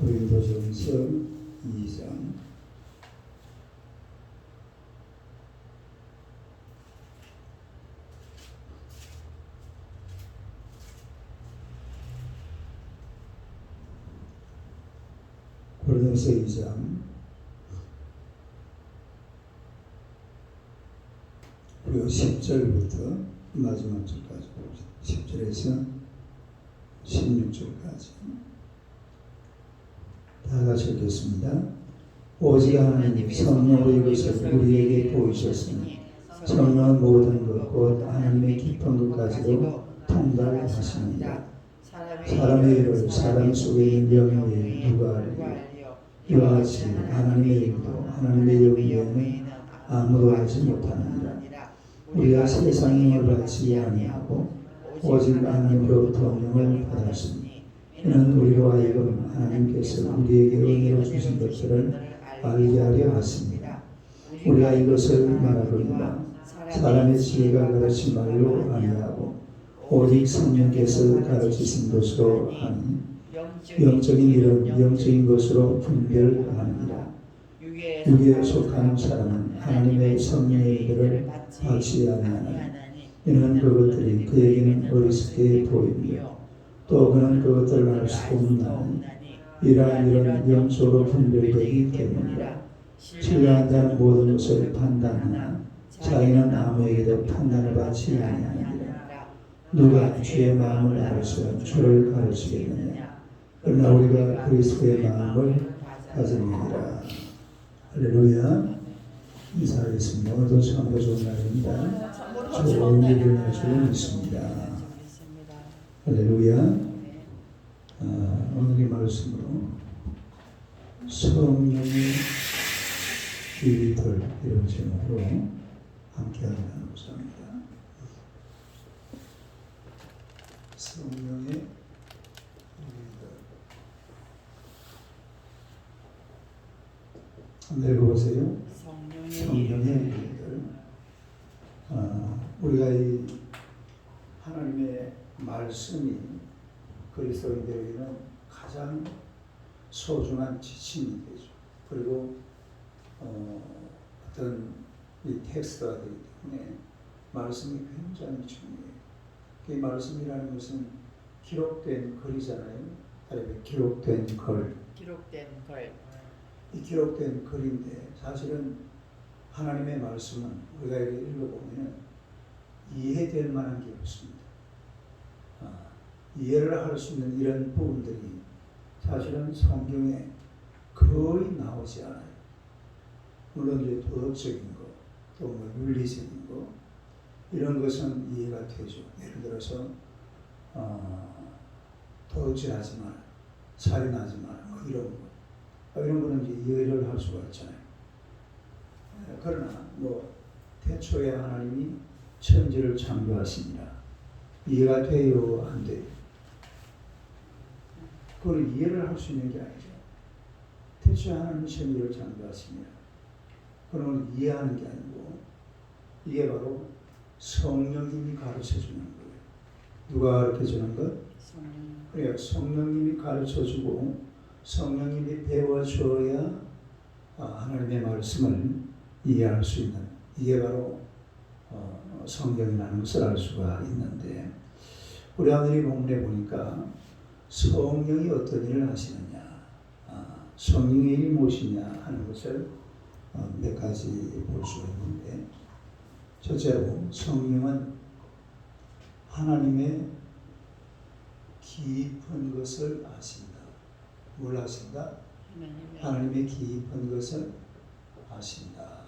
고린도전서 2장. 고린도서 2장. 그리고 10절부터 마지막 절까지 봅시다. 10절에서 16절까지 다 같이 읽겠습니다. 오직 하나님 성령으로 이것을 우리에게 보이셨으니 성령은 모든 것곧 하나님의 깊은 것까지도 통달하십니다. 사람의 일을 사람 영에 의해 누가 알리요 이와 같이 하나님의 일도 하나님의 영에는 아무도 알지 못하느니라 우리가 세상의 일을 받지 아니하고 오직 하나님으로부터 영을 받았으니 이는 우리로 하여금 하나님께서 우리에게 은혜로 주신 것들을 알게 하려 하십니다. 우리가 이것을 말하거니와 사람의 지혜가 가르친 말로 아니하고 오직 성령께서 가르치신 것으로 하니 영적인 일은 영적인 것으로 분별하느니라. 육에 속한 사람은 하나님의 성령의 일을 받지 아니하니 이는 그것들이 그에게는 어리석게 보이며 또 그는 그것들을 알 수 없나니 이러한 일은 영적으로 분별되기 때문이라 신뢰한 자는 모든 것을 판단하나 자기는 아무에게도 판단을 받지 아니하니라. 누가 주의 마음을 알아서 주를 가르치겠느냐? 그러나 우리가 그리스도의 마음을 가지니라. 할렐루야. 인사하겠습니다 오늘도 참으로 좋은 날입니다. 좋은 일을 할줄 믿습니다 할렐루야 아, 오늘의 말씀으로 성령의 길들 이런 제목으로 함께하는 감사합니다. 성령의 한번 읽어보세요. 성령의 길들 아, 우리가 이 하나님의 말씀이 그리스도인들에게는 가장 소중한 지침이 되죠. 그리고 어, 어떤 이 텍스트가 되기 때문에 말씀이 굉장히 중요해요. 이 말씀이라는 것은 기록된 글이잖아요. 아니, 기록된 글. 기록된 걸이 기록된 글인데 사실은 하나님의 말씀은 우리가 이렇게 읽어보면 이해될 만한 게 없습니다. 아, 이해를 할 수 있는 이런 부분들이 사실은 성경에 거의 나오지 않아요. 물론 이제 도덕적인 거, 또뭐 윤리적인 거 이런 것은 이해가 되죠. 예를 들어서 어, 도덕질하지 마, 살인하지 마, 뭐 이런 거 아, 이런 거는 이제 이해를 할 수가 있잖아요. 에, 그러나 뭐 태초에 하나님이 천지를 창조하십니다. 이해가 돼요, 안 돼요? 그걸 이해를 할 수 있는 게 아니죠. 태초에 하나님이 천지를 창조하십니다. 그런 이해하는 게 아니고 이게 바로 성령님이 가르쳐 주는 거예요. 누가 가르쳐 주는 것? 성령 그래요. 성령님이 가르쳐 주고 성령님이 배워 줘야 아, 하나님의 말씀을 이해할 수 있는 이게 바로 어, 성경이라는 것을 알 수가 있는데 우리 아들이 본문에 보니까 성령이 어떤 일을 하시느냐, 아, 성령의 일이 무엇이냐 하는 것을 어, 몇 가지 볼 수가 있는데 첫째로 성령은 하나님의 깊은 것을 아신다. 뭘 아신다? 하나님의 깊은 것을 아신다.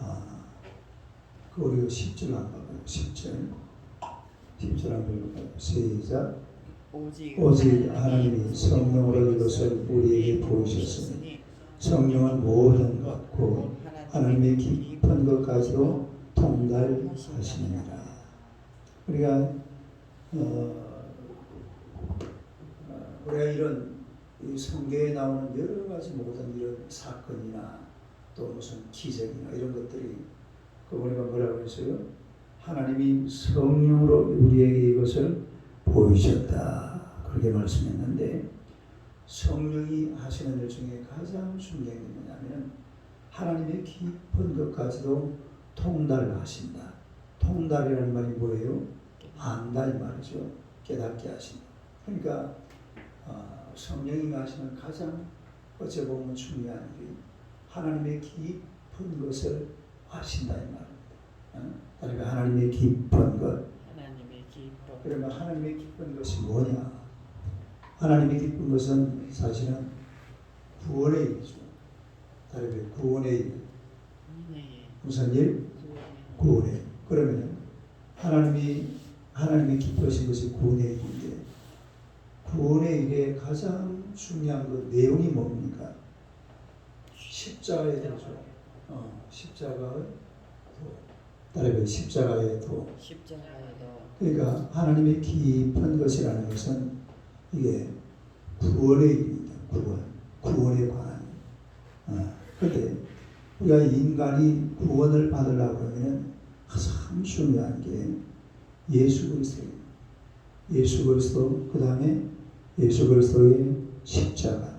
아, 그 우리 10절 한번 봐요. 10절. 10절 한번 볼까요? 시작. 오직 오직 하나님이 성령으로 이것을 우리에게 보이셨으니 성령은 모든 것, 곧 하나님의 깊은 것까지도 통달하시느니라. 우리가 어, 어, 우리가 이런 이 성경에 나오는 여러 가지 모든 이런 사건이나 또 무슨 기적이나 이런 것들이 그 우리가 뭐라고 했어요? 하나님이 성령으로 우리에게 이것을 보이셨다 그렇게 말씀했는데 성령이 하시는 일 중에 가장 중요한 게 뭐냐면 하나님의 깊은 것까지도 통달하신다. 통달이라는 말이 뭐예요? 안다 이 말이죠. 깨닫게 하신다. 그러니까 어, 성령이 하시는 가장 어찌 보면 중요한 일이 하나님의 깊은 것을 아신다 이 말입니다. 어? 그러니까 하나님의 깊은 것. 하나님의 기뻐 그러면 하나님의 깊은 것이 뭐냐? 하나님의 깊은 것은 사실은 구원의 일이죠. 다르게 구원의 일. 네 무슨 일? 일. 그러면 하나님이 하나님의 기뻐하신 것이 구원의 일인데 구원의 일의 가장 중요한 그 내용이 뭡니까? 십자가에 대해서 어, 십자가의 도. 다르게 십자가의 도. 십자가에도 그러니까 하나님의 깊은 것이라는 것은 이게 구원의 일입니다. 구원, 구원에 관한. 어, 근데 우리가 인간이 구원을 받으려고 그러면 가장 중요한 게 예수 그리스도예요. 예수 그리스도 그 다음에 예수 그리스도의 십자가.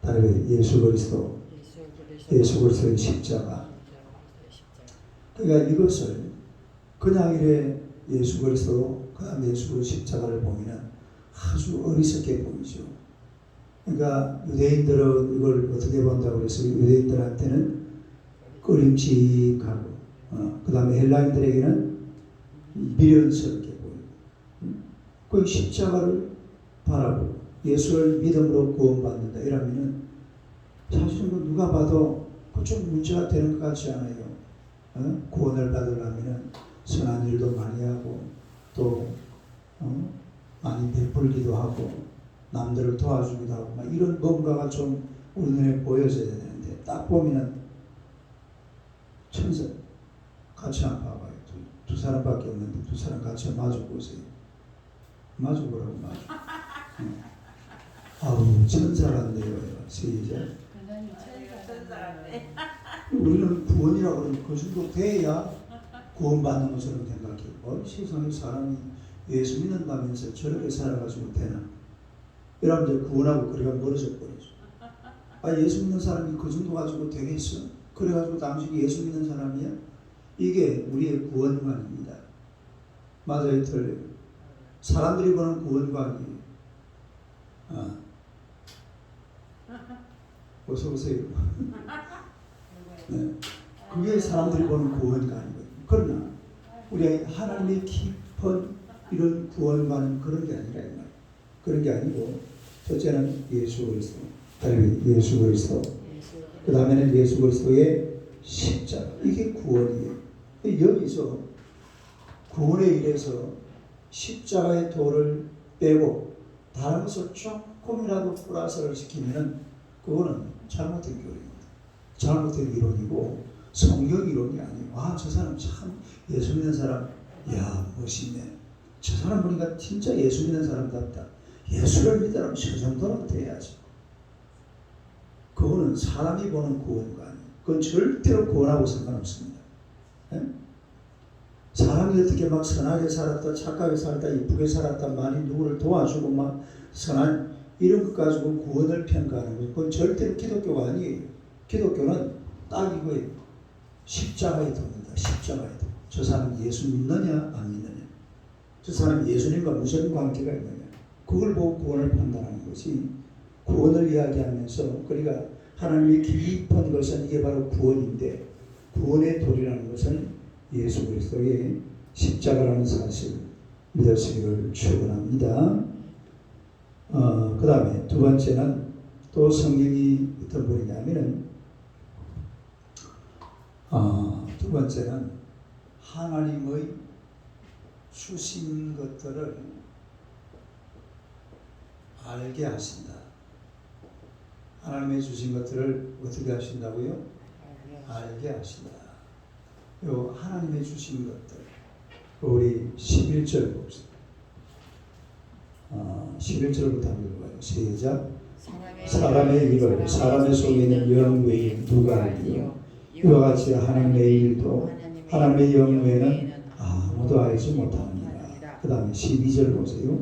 다르게 예수 그리스도, 예수 그리스도 그리스도의 십자가. 십자가 그러니까 이것을 그냥 이래 예수 그리스도 그 다음 예수 그리스도 십자가를 보면 아주 어리석게 보이죠. 그러니까 유대인들은 이걸 어떻게 본다고 그래서 유대인들한테는 꺼림칙하고 어, 그 다음에 헬라인들에게는 미련스럽게 보이고 음? 그 십자가를 바라보고 예수를 믿음으로 구원받는다 이러면은 사실은 그 누가 봐도 그좀 문제가 되는 것 같지 않아요. 어? 구원을 받으려면 선한 일도 많이 하고 또 어? 많이 베풀기도 하고 남들을 도와주기도 하고 막 이런 뭔가가 좀 우리 눈에 보여져야 되는데 딱 보면은 천사 같이 한번 봐봐요. 두, 두 사람밖에 없는데 두 사람 같이 마주 보세요. 마주 보라고 마주. 어. 아우 천사 같네요. 시작. 우리는 구원이라고 그러면 그 정도 돼야 구원받는 것처럼 생각해. 어, 세상에 사람이 예수 믿는다면서 저렇게 살아가지고 되나? 이러면 이제 구원하고 그래가 멀어져 버리죠. 아, 예수 믿는 사람이 그 정도 가지고 되겠어? 그래가지고 당신이 예수 믿는 사람이야? 이게 우리의 구원관입니다. 맞아요, 틀려요. 사람들이 보는 구원관이 아. 어서 오세요. 네. 그게 사람들이 보는 구원관이거든요. 그러나 우리가 하나님의 깊은 이런 구원관은 그런 게 아니라. 그런 게 아니고 첫째는 예수 그리스도, 다른 예수 그리스도, 그 다음에는 예수 그리스도의 십자가. 이게 구원이에요. 여기서 구원에 일해서 십자가의 도를 빼고 다른 것을 조금이라도 플러스를 시키면은 그거는 잘못된 교리입니다. 잘못된 이론이고 성경 이론이 아니에요. 아, 저 사람 참 예수 믿는 사람, 야, 멋있네. 저 사람 보니까 진짜 예수 믿는 사람답다. 예수를 믿으라면 저 정도는 돼야죠. 그거는 사람이 보는 구원과 아니에요. 그건 절대로 구원하고 상관없습니다. 예? 사람이 어떻게 막 선하게 살았다, 착하게 살았다, 이쁘게 살았다, 많이 누구를 도와주고 막 선한 이런 것 가지고 구원을 평가하는 거죠. 그건 절대로 기독교가 아니에요. 기독교는 딱 이거예요. 십자가에 돕니다. 십자가에 도. 저 사람 예수 믿느냐 안 믿느냐. 저 사람 예수님과 무슨 관계가 있느냐. 그걸 보고 구원을 판단하는 것이 구원을 이야기하면서 그러니까 하나님의 깊은 것은 이게 바로 구원인데 구원의 도리라는 것은 예수 그리스도의 십자가라는 사실 믿으시기를 축원합니다. 어, 그 다음에 두 번째는 또 성경이 어떤 분이냐면은 어, 두 번째는 하나님의 주신 것들을 알게 하신다. 하나님의 주신 것들을 어떻게 하신다고요? 알게 하신다. 요 하나님의 주신 것들 우리 11절 봅시다. 어, 11절부터 한번 읽어봐요. 시작. 사람의 일을 사람의 속에 있는 영 외에 누가 알리요? 이와 같이 하나님의 일도 하나님의 영 외에는 아무도 알지 못합니다. 그 다음에 12절 보세요.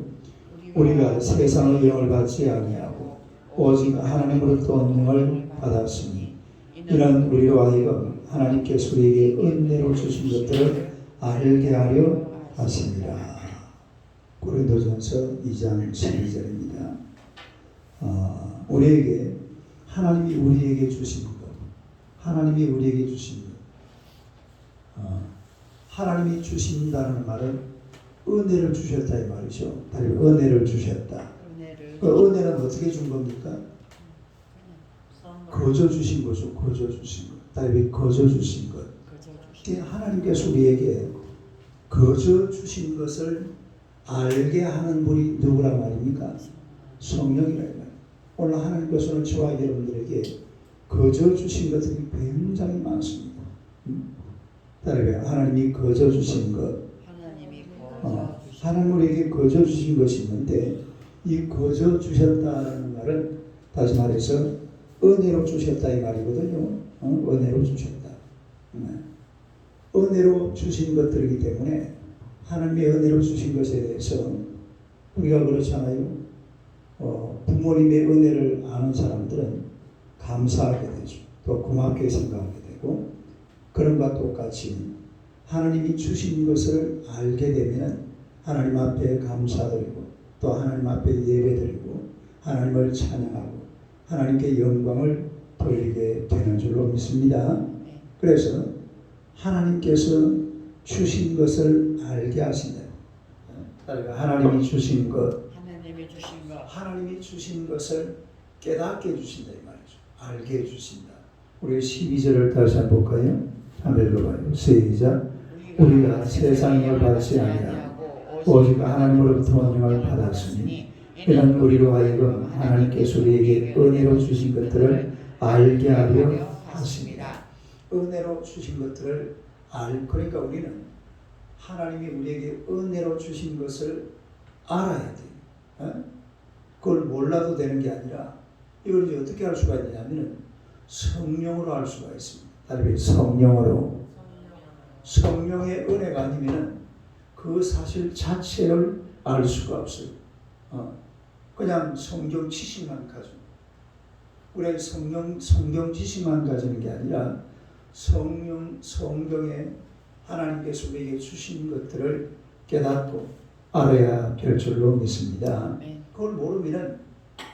우리가 세상의 영을 받지 아니하고 오직 하나님으로부터 은총을 받았으니 이는 우리로 하여금 하나님께서 우리에게 은혜로 주신 것들을 알게 하려 하십니다. 고린도전서 2장 12절입니다. 어, 우리에게 하나님이 우리에게 주신 것, 하나님이 우리에게 주신 것, 어, 하나님이 주신다는 말은 은혜를 주셨다 이 말이죠. 다시 은혜를 주셨다. 은혜를 그 은혜는 어떻게 준 겁니까? 거저 주신 거죠. 거저 주신 것. 다시 거저 주신 것. 하나님께서 우리에게 거저 주신 것을 알게 하는 분이 누구란 말입니까? 성령이라 말이에요. 오늘 하나님께서는 저와 여러분들에게 거저 주신 것들이 굉장히 많습니다. 음? 따라요. 하나님이 거저 주신 것, 하나님이 어, 거저 주신 하나님 우리에게 거저 주신 것이 있는데 이 거저 주셨다는 말은 다시 말해서 은혜로 주셨다 이 말이거든요. 어? 은혜로 주셨다. 네. 은혜로 주신 것들이기 때문에 하나님의 은혜로 주신 것에 대해서 우리가 그렇잖아요. 어, 부모님의 은혜를 아는 사람들은 감사하게 되죠. 또 고맙게 생각하게 되고 그런 것과 똑같이 하나님이 주신 것을 알게 되면 하나님 앞에 감사드리고 또 하나님 앞에 예배드리고 하나님을 찬양하고 하나님께 영광을 돌리게 되는 줄로 믿습니다. 네. 그래서 하나님께서 주신 것을 알게 하신다. 그러니까 하나님이 주신 것, 하나님이 주신 것 하나님이 주신 것을 깨닫게 해주신다 이 말이죠. 알게 해주신다. 우리 12절을 다시 한번 볼까요? 한번 읽어봐요. 시작. 우리가 세상을 받지 아니하고 오직 하나님으로부터 은총을 받았으니 이는 우리로 하여금 하나님께서 우리에게 은혜로 주신 것들을 알게 하려 하십니다. 은혜로 주신 것들을 알 그러니까 우리는 하나님이 우리에게 은혜로 주신 것을 알아야 돼요. 어? 그걸 몰라도 되는 게 아니라 이걸 이제 어떻게 할 수가 있냐면은 성령으로 할 수가 있습니다. 다른 성령으로 성령의 은혜가 아니면은 그 사실 자체를 알 수가 없어요. 어, 그냥 성경 지식만 가지고 우리 성령 성경 지식만 가지는 게 아니라 성령 성경에 하나님께서 우리에게 주신 것들을 깨닫고 알아야 될 줄로 믿습니다. 네. 그걸 모르면은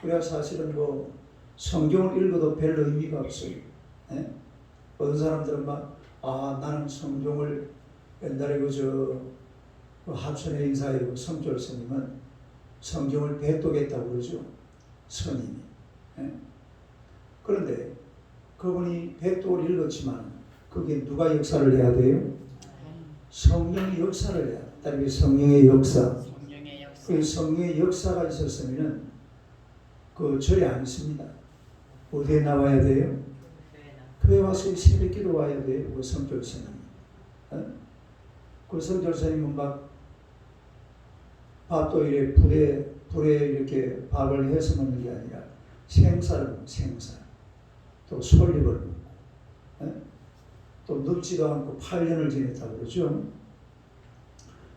우리가 사실은 뭐 성경을 읽어도 별로 의미가 없어요. 예? 어떤 사람들은 막, 아, 나는 성경을 옛날에 그저 그 합천의 인사의 그 성철 스님은 성경을 배독했다고 그러죠. 스님이. 예? 그런데 그분이 배독을 읽었지만 그게 누가 역사를 해야 돼요? 성령이 역사를 해야 돼. 따르게 성령의 역사. 성령의 역사 그 성령의 역사가 있었으면은 그 절에 안 있습니다. 어디에 나와야 돼요? 교회 와서 새벽기도 와야 돼요. 그 성결스님. 어? 그 성결스님은 막 밥도 이래 불에 불에 이렇게 밥을 해서 먹는 게 아니라 생사를 먹고 생사. 또 솔잎을 먹고. 어? 또 늙지도 않고 8년을 지냈다고 그러죠.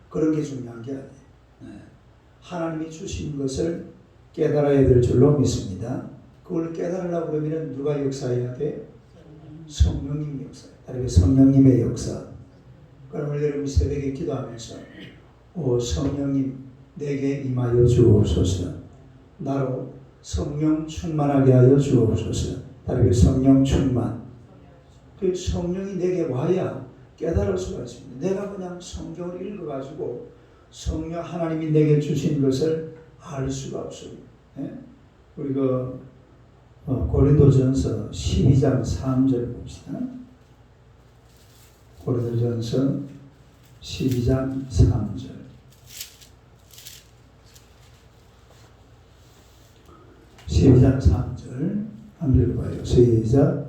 그런 게 중요한 게 아니에요. 네. 하나님이 주신 것을 깨달아야 될 줄로 믿습니다. 그걸 깨달으려고 그러면 누가 역사해야 돼? 성령님 역사. 다르게 성령님의 역사. 그러면 여러분 새벽에 기도하면서 오 성령님 내게 임하여 주옵소서. 나로 성령 충만하게 하여 주옵소서. 다르게 성령 충만. 그 성령이 내게 와야 깨달을 수가 있습니다. 내가 그냥 성경을 읽어가지고 성령 하나님이 내게 주신 것을 알 수가 없어요. 예? 우리가 어, 고린도전서 12장 3절 봅시다. 고린도전서 12장 3절. (12장 3절) 한번 읽어봐요 시작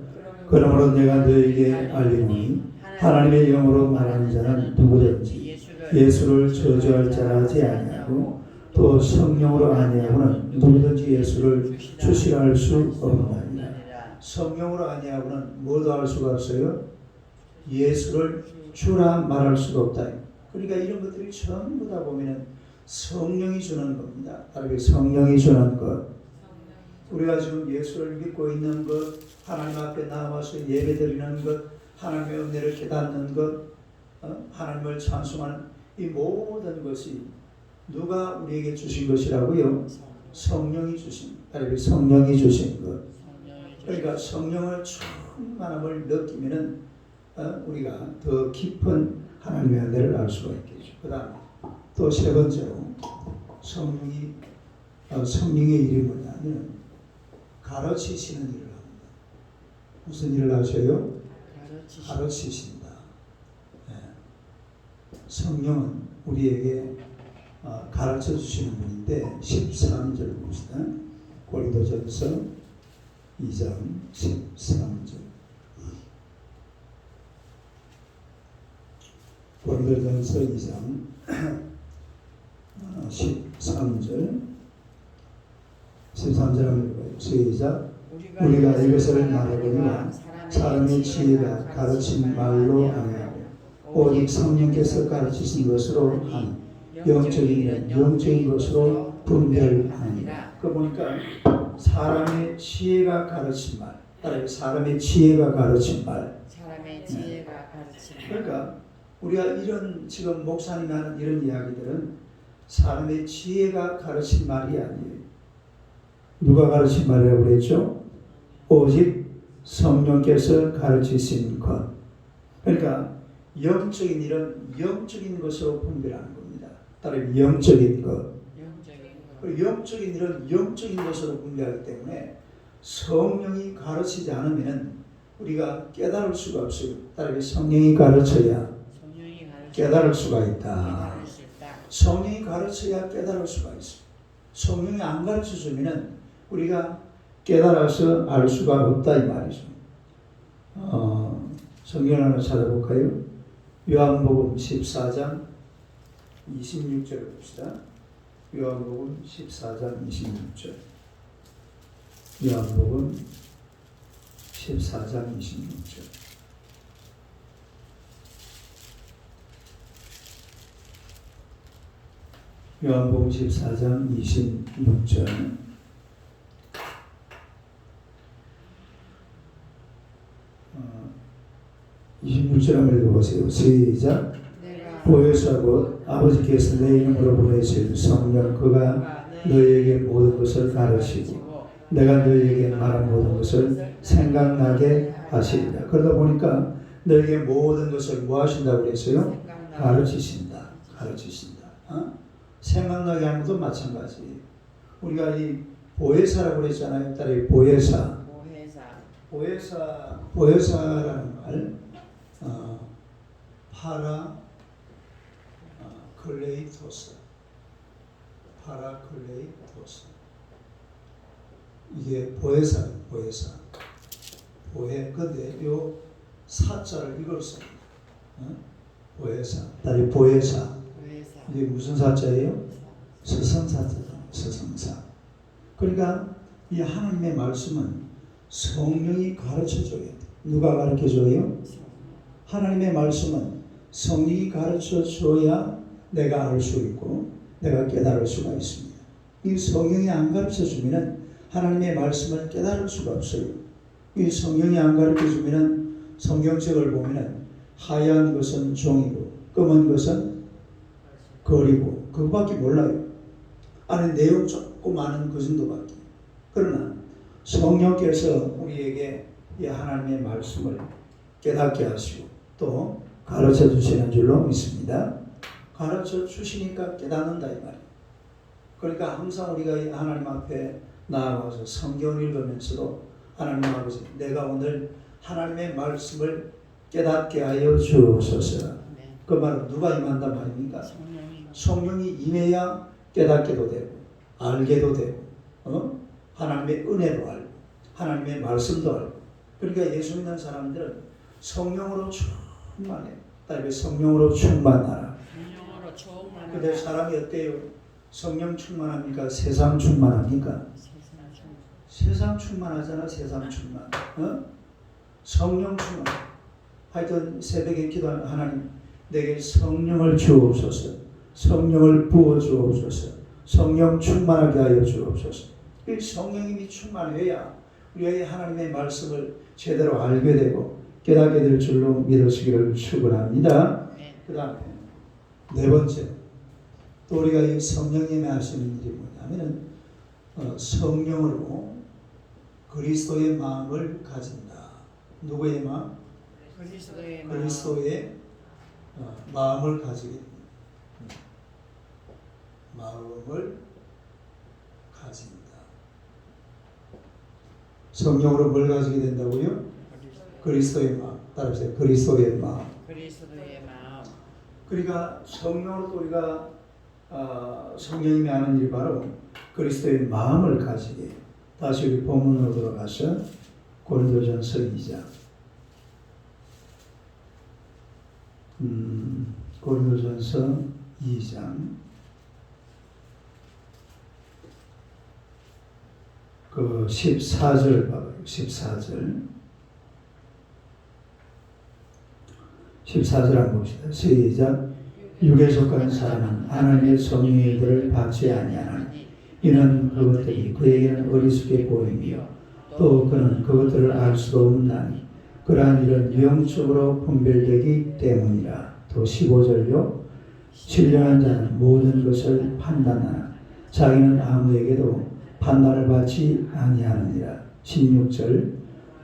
그러므로 내가 너에게 알리노니 하나님의 영으로 말하는 자는 누구든지 예수를 저주할 자라 하지 아니하고 또 성령으로 아니하고는 누구든지 예수를 주시라 할수 없나이다. 성령으로 아니하고는 뭐도 할 수가 없어요. 예수를 주라 말할 수가 없다. 그러니까 이런 것들이 전부 다 보면은 성령이 주는 겁니다. 다르게 성령이 주는 것. 우리가 지금 예수를 믿고 있는 것, 하나님 앞에 나와서 예배 드리는 것, 하나님의 은혜를 깨닫는 것, 어? 하나님을 찬송하는 이 모든 것이 누가 우리에게 주신 것이라고요? 성령이 주신, 아니 성령이 주신 것. 그러니까 성령을 충만함을 느끼면은 어, 우리가 더 깊은 하나님의 은혜를 알 수가 있겠죠. 그다음 또 세 번째로 성령이 어, 성령의 일이 뭐냐면 가르치시는 일을 합니다. 무슨 일을 하셔요? 가르치신 가르치신다. 예. 성령은 우리에게 어, 가르쳐 주시는 분인데 13절 봅시다. 고린도전서 2장 13절. 고린도전서 2장 13절 13절 한번 읽어요. 시작. 우리가 이것을 말하거니와 사람의 지혜가 가르친 말로 아니하고 오직 성령께서 가르치신 것으로 하니 영적인 일은 영적인 것으로 분별하니라. 그 보니까 사람의 지혜가 가르친 말, 따라서 사람의 지혜가 가르친 말. 사람의 지혜가 가르친 그러니까 우리가 이런 지금 목사님이 하는 이런 이야기들은 사람의 지혜가 가르친 말이 아니에요. 누가 가르친 말이라고 그랬죠? 오직 성령께서 가르치신 것. 그러니까 영적인 일은 영적인 것으로 분별하는. 따라 영적인 것. 영적인 영적인 일은 영적인 것으로 분별하기 때문에 성령이 가르치지 않으면 우리가 깨달을 수가 없어요. 따라 성령이 가르쳐야 성령이 깨달을 수가 있다. 성령이 가르쳐야 깨달을 수가 있어. 성령이 안 가르쳐 주면은 우리가 깨달아서 알 수가 없다 이 말이죠. 어, 성경 하나 찾아볼까요? 요한복음 14장 26절 봅시다. 요한복음 14장 26절. 요한복음 14장 26절. 요한복음 14장 26절. 어, 26절 한번 읽어보세요. 시작. 내가 보혜사 곧 아버지께서 내 이름으로 보내실 성령 그가 너희에게 모든 것을 가르치고 내가 너희에게 말한 모든 것을 생각나게 하시리라. 그러다 보니까 너희에게 모든 것을 뭐 하신다고 그랬어요? 가르치신다. 가르치신다. 어? 생각나게 하는 것도 마찬가지. 우리가 이 보혜사라고 그랬잖아요. 따라 이 보혜사. 보혜사 보혜사, 보혜사라는 말, 어, 파라 어, 클레이토스, 파라 클레이토스. 이게 보혜사, 보혜사. 보혜, 근데 요 사자를 이걸 씁니다. 어? 보혜사, 딸이 보혜사. 이게 무슨 사자예요? 스승사자잖아요. 스승사. 그러니까 이 하나님의 말씀은 성령이 가르쳐 줘야 돼. 누가 가르쳐 줘요? 하나님의 말씀은 성령이 가르쳐 줘야 내가 알 수 있고 내가 깨달을 수가 있습니다. 이 성령이 안 가르쳐 주면은 하나님의 말씀을 깨달을 수가 없어요. 이 성령이 안 가르쳐 주면은 성경책을 보면은 하얀 것은 종이고 검은 것은 거리고 그거밖에 몰라요. 안에 내용 조금 많은 그 정도밖에. 그러나 성령께서 우리에게 이 하나님의 말씀을 깨닫게 하시고 또 가르쳐 주시는 줄로 믿습니다. 가르쳐 주시니까 깨닫는다 이 말이에요. 그러니까 항상 우리가 이 하나님 앞에 나아가서 성경을 읽으면서도 하나님 아버지 내가 오늘 하나님의 말씀을 깨닫게 하여 주옵소서. 네. 그 말은 누가 임한단 말입니까? 성령이 성령이 임해야 깨닫게도 되고 알게도 되고 어? 하나님의 은혜도 알고 하나님의 말씀도 알고 그러니까 예수 믿는 사람들은 성령으로 충만해 충만하라 성령으로 충만하라 근데 사람이 어때요? 성령 충만합니까? 세상 충만합니까? 세상 충만 세상 충만하잖아 세상 충만 어? 성령 충만 하여튼 새벽에 기도하는 하나님 내게 성령을 주옵소서 성령을 부어 주옵소서 성령 충만하게 하여 주옵소서 이 성령님이 충만해야 우리가 이 하나님의 말씀을 제대로 알게 되고 깨닫게 될 줄로 믿으시기를 축원합니다. 네. 그 다음에 네 번째 또 우리가 이 성령님이 하시는 일이 뭐냐면은 어, 성령으로 그리스도의 마음을 가진다. 누구의 마음? 그리스도의 마음. 그리스도의 어, 마음을 가지게 됩니다. 마음을 가진다. 성령으로 뭘 가지게 된다고요? 그리스도의 마음. 따라하세요. 그리스도의 마음. 그리스도의 마음. 그러니까 성령으로 또 우리가 아, 성령님이 하는 일이 바로 그리스도의 마음을 가지게. 다시 우리 본문으로 돌아가서 고린도전서 2장. 음, 고린도전서 2장. 그 14절 봐봐요. 14절. 14절 한번 봅시다. 시작. 육에 속한 사람은 하나님의 성령의 일들을 받지 아니하나니 이는 그것들이 그에게는 어리숙해 보임이요. 또 그는 그것들을 알 수가 없나니 그러한 일은 영적으로 분별되기 때문이라. 또 15절요. 신령한 자는 모든 것을 판단하나 자기는 아무에게도 판단을 받지 아니하느니라. 16절.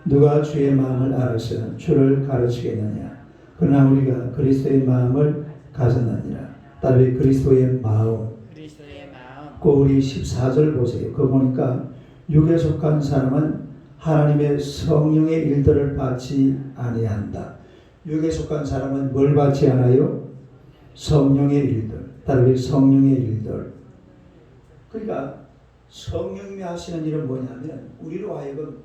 누가 주의 마음을 알아서 주를 가르치겠느냐? 그러나 우리가 그리스도의 마음을 가졌느니라 따로 그리스도의 마음 그리스도의 마음. 그 우리 14절 보세요. 그 보니까 육에 속한 사람은 하나님의 성령의 일들을 받지 아니한다. 육에 속한 사람은 뭘 받지 않아요? 성령의 일들. 따로 성령의 일들. 그러니까 성령님이 하시는 일은 뭐냐면 우리로 하여금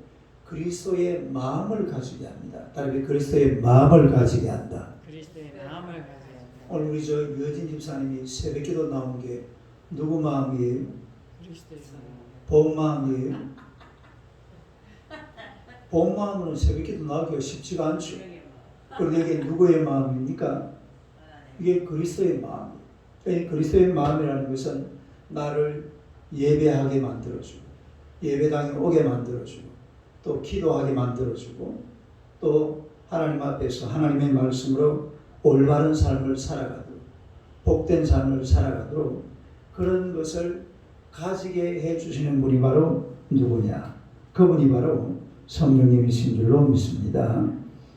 그리스도의 마음을 가지게 합니다. 따로 그리스도의 마음을 가지게 한다. 오늘 우리 저 유진 집사님이 새벽기도 나온 게 누구 마음이에요? 본 마음이에요. 본 마음으로 새벽기도 나오기가 쉽지가 않죠. 그런데 이게 누구의 마음입니까? 이게 그리스도의 마음. 이 그리스도의 마음이라는 것은 나를 예배하게 만들어주고, 예배당에 오게 만들어주고, 또 기도하게 만들어주고, 또 하나님 앞에서 하나님의 말씀으로 올바른 삶을 살아가도록, 복된 삶을 살아가도록 그런 것을 가지게 해주시는 분이 바로 누구냐? 그분이 바로 성령님이신 줄로 믿습니다.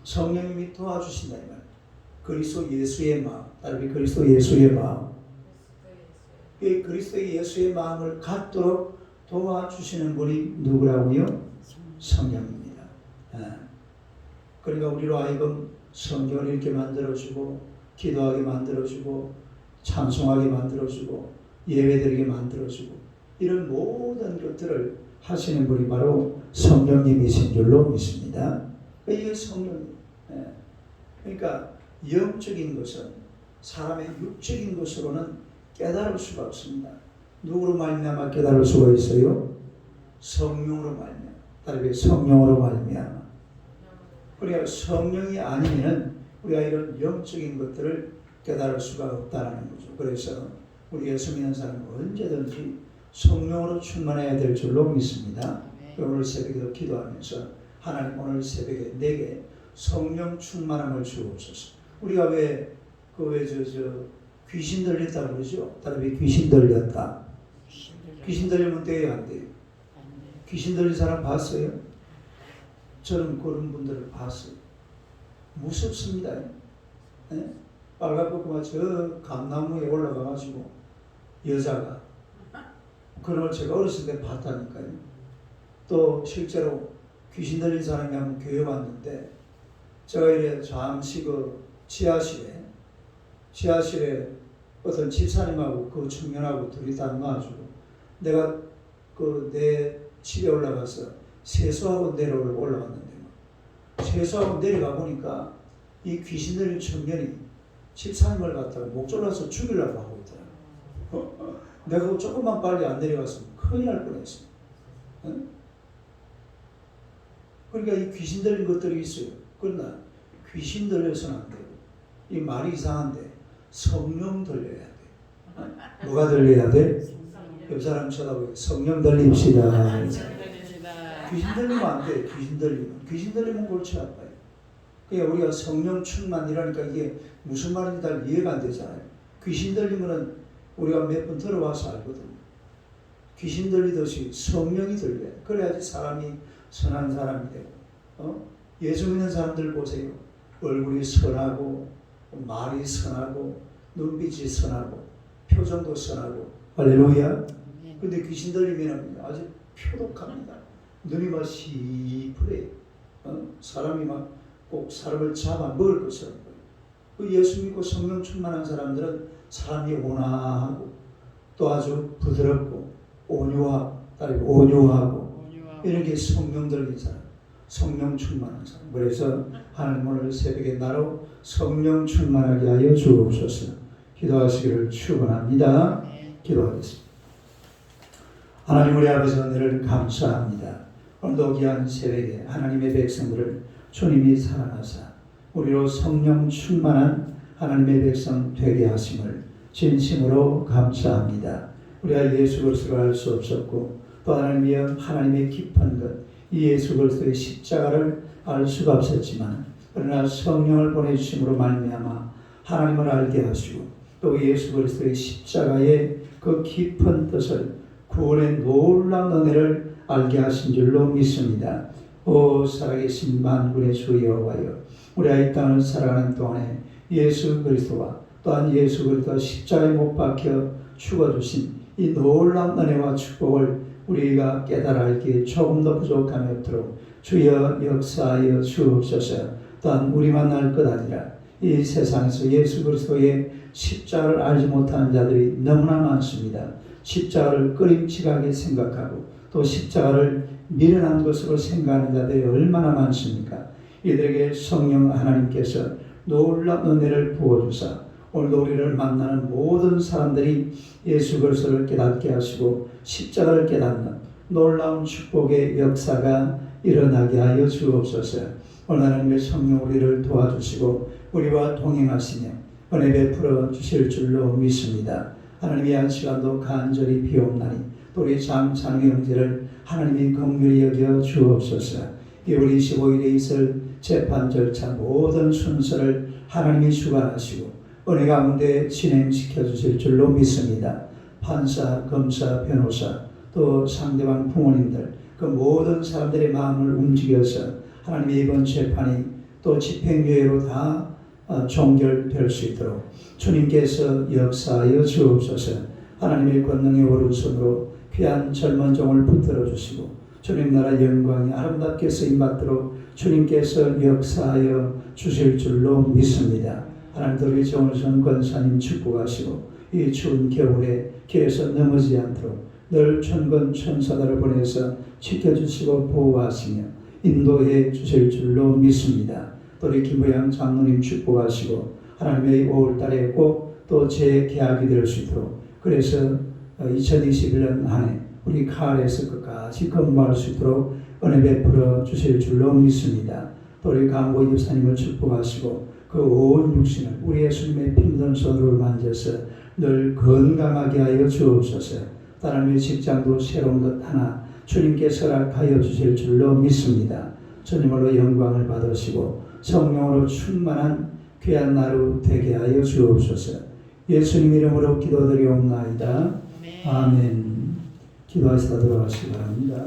성령님이 도와주신다 이 말. 그리스도 예수의 마음, 따르비 그리스도 예수의 마음. 이 그리스도 예수의 마음을 갖도록 도와주시는 분이 누구라고요? 성령입니다. 예. 그러니까 우리로 하여금 성경을 읽게 만들어주고, 기도하게 만들어주고, 찬송하게 만들어주고, 예배드리게 만들어주고, 이런 모든 것들을 하시는 분이 바로 성령님이신 줄로 믿습니다. 이게 성령. 예. 그러니까 영적인 것은 사람의 육적인 것으로는 깨달을 수가 없습니다. 누구로 말미암아 깨달을 수가 있어요? 성령으로 말미암아. 다르게 성령으로 말미암아. 우리가 성령이 아니면 우리가 이런 영적인 것들을 깨달을 수가 없다는 거죠. 그래서 우리 예수 믿는 사람은 언제든지 성령으로 충만해야 될 줄로 믿습니다. 네. 오늘 새벽에도 기도하면서 하나님 오늘 새벽에 내게 성령 충만함을 주옵소서. 우리가 왜 그 왜 저 저 귀신 들렸다 그러죠? 다른 귀신 들렸다. 귀신 들리면 돼요 안 돼요? 귀신 들린 사람 봤어요? 저는 그런 분들을 봤어요. 무섭습니다. 예? 빨갛고 저 감나무에 올라가가지고 여자가 그런 걸 제가 어렸을 때 봤다니까요. 또 실제로 귀신 들린 사람이 한번 교회 왔는데 제가 이래 잠시 그 지하실에 지하실에 어떤 집사님하고 그 청년하고 둘이 담가가지고 내가 그 내 집에 올라가서 세수하고 내려 올라갔는데 세수하고 내려가 보니까 이 귀신 들린 청년이 집사님을 갖다가 목 졸라서 죽이려고 하고 있더라고. 내가 조금만 빨리 안 내려갔으면 큰일 날 뻔했어. 응? 그러니까 이 귀신 들린 것들이 있어요. 그러나 귀신 들려서는 안 되고 이 말이 이상한데 성령 들려야 돼. 어? 뭐가 들려야 돼? 옆 사람 쳐다보고 성령 들립시다. 귀신 들리면 안 돼. 귀신 들리면. 귀신 들리면 골치 아파요. 그러니까 우리가 성령 충만이라니까 이게 무슨 말인지 잘 이해가 안 되잖아요. 귀신 들리면은 우리가 몇 번 들어와서 알거든요. 귀신 들리듯이 성령이 들려요. 그래야지 사람이 선한 사람이 되고, 어? 예수 믿는 사람들 보세요. 얼굴이 선하고, 말이 선하고, 눈빛이 선하고, 표정도 선하고. 할렐루야. 근데 귀신 들리면 아주 표독합니다. 눈이 막 시퍼래요. 어? 사람이 막 꼭 사람을 잡아 먹을 것처럼. 그 예수 믿고 성령 충만한 사람들은 사람이 온화하고 또 아주 부드럽고 온유하고 따르고 온유하고 이런 게 성령 들린 사람, 성령 충만한 사람. 그래서 하나님 오늘 새벽에 나로 성령 충만하게 하여 주옵소서. 기도하시기를 축원합니다. 아멘. 기도하겠습니다. 하나님 우리 아버지 은혜를 감사합니다. 오늘도 귀한 새벽에 하나님의 백성들을 주님이 사랑하사 우리로 성령 충만한 하나님의 백성 되게 하심을 진심으로 감사합니다. 우리가 예수 그리스도를 알 수 없었고 또 하나님이여 하나님의 깊은 것, 이 예수 그리스도의 십자가를 알 수가 없었지만 그러나 성령을 보내주심으로 말미암아 하나님을 알게 하시고 또 예수 그리스도의 십자가의 그 깊은 뜻을 구원의 놀라운 은혜를 알게 하신 줄로 믿습니다. 오 살아계신 만군의 주 여호와여 우리가 이 땅을 살아가는 동안에 예수 그리스도와 또한 예수 그리스도 십자가에 못 박혀 죽어주신 이 놀라운 은혜와 축복을 우리가 깨달아 알기에 조금 더 부족함이 없도록 주여 역사하여 주옵소서 또한 우리만 알것 아니라 이 세상에서 예수 그리스도의 십자가를 알지 못하는 자들이 너무나 많습니다. 십자가를 끄림칙하게 생각하고 또 십자가를 미련한 것으로 생각하는 자들이 얼마나 많습니까? 이들에게 성령 하나님께서 놀라운 은혜를 부어주사 오늘도 우리를 만나는 모든 사람들이 예수 그리스도를 깨닫게 하시고 십자가를 깨닫는 놀라운 축복의 역사가 일어나게 하여 주옵소서. 오늘 하나님의 성령 우리를 도와주시고 우리와 동행하시며 은혜 베풀어 주실 줄로 믿습니다. 하나님의 한 시간도 간절히 비옵나니 또 우리 장찬우 형제를 하나님이 긍휼히 여겨 주옵소서. 이 우리 15일에 있을 재판 절차 모든 순서를 하나님이 주관하시고 은혜 가운데 진행시켜 주실 줄로 믿습니다. 판사, 검사, 변호사 또 상대방 부모님들 그 모든 사람들의 마음을 움직여서 하나님의 이번 재판이 또 집행유예로 다 어, 종결될 수 있도록 주님께서 역사하여 주옵소서 하나님의 권능의 오른손으로 귀한 젊은 종을 붙들어 주시고 주님 나라 영광이 아름답게 쓰임 받도록 주님께서 역사하여 주실 줄로 믿습니다. 하나님도 우리 정을선 권사님 축복하시고 이 추운 겨울에 길에서 넘어지지 않도록 늘 천군 천사들을 보내서 지켜주시고 보호하시며 인도해 주실 줄로 믿습니다. 또 우리 김부양 장로님 축복하시고 하나님의 5월달에 꼭 또 재계약이 될 수 있도록 그래서 2021년 한해 우리 카알에서 끝까지 근무할 수 있도록 은혜 베풀어 주실 줄로 믿습니다. 또 우리 강고 유사님을 축복하시고 그 온 육신을 우리 예수님의 힘든 손으로 만져서 늘 건강하게 하여 주옵소서. 따라며 직장도 새로운 것 하나 주님께 허락하여 주실 줄로 믿습니다. 주님으로 영광을 받으시고 성령으로 충만한 귀한 나루 되게 하여 주옵소서. 예수님 이름으로 기도드리옵나이다. 아멘. 기도하시다 들어가시기 바랍니다.